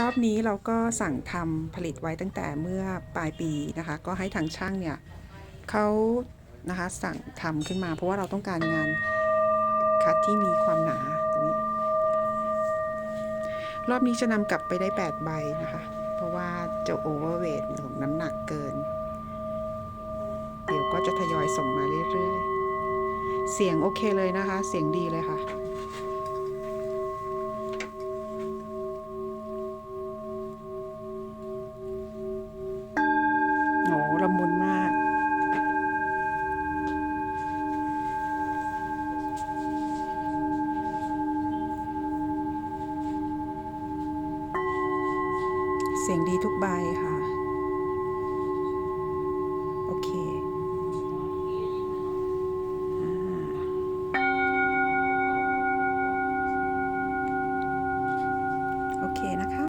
รอบนี้เราก็สั่งทำผลิตไว้ตั้งแต่เมื่อปลายปีนะคะ ก็ให้ทางช่างเนี่ยเขานะคะสั่งทำขึ้นมา เพราะว่าเราต้องการงานคัดที่มีความหนาตรงนี้ รอบนี้จะนำกลับไปได้ 8 ใบนะคะ เพราะว่าจะโอเวอร์เวทของน้ำหนักเกิน เดี๋ยวก็จะทยอยส่งมาเรื่อยๆ เสียงโอเคเลยนะคะ เสียงดีเลยค่ะ เสียงดีทุกใบค่ะ โอเคโอเคนะคะ